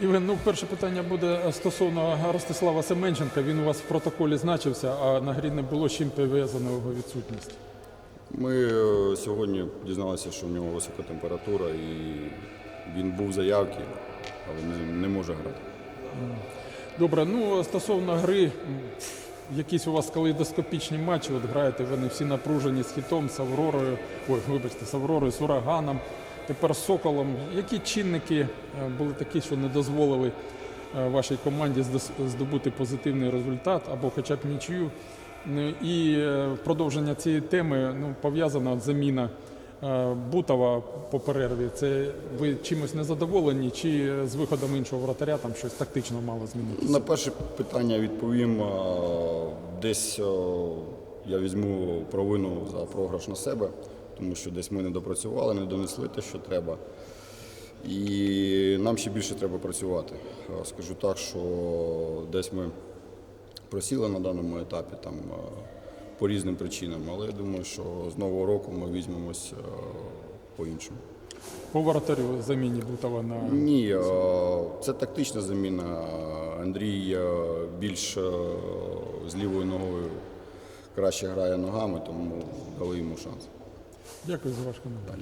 Євген, ну перше питання буде стосовно Ростислава Семенченка. Він у вас в протоколі значився, а на грі не було чим пов'язана його відсутність. Ми е, сьогодні дізналися, що в нього висока температура і він був в заявці, але не, не може грати. Добре, ну стосовно гри, якісь у вас калейдоскопічні матчі, от граєте, вони всі напружені з хітом, з Авророю, ой, вибачте, з Авророю, з Ураганом, тепер Соколом. Які чинники е, були такі, що не дозволили е, вашій команді здобути позитивний результат або хоча б нічию? Ну, І е, продовження цієї теми ну, пов'язана заміна е, Бутова по перерві. Це ви чимось незадоволені, чи з виходом іншого вратаря там щось тактично мало змінитися? На перше питання відповім. Десь я візьму провину за програш на себе, тому що десь ми не допрацювали, не донесли те, що треба. І нам ще більше треба працювати. Скажу так, що десь ми просіли на даному етапі там, по різним причинам, але я думаю, що з нового року ми візьмемось по-іншому. По воротарю заміні Бутова на Ні, це тактична заміна. Андрій більш з лівою ногою краще грає ногами, тому дали йому шанс. Дякую за ваш коментар.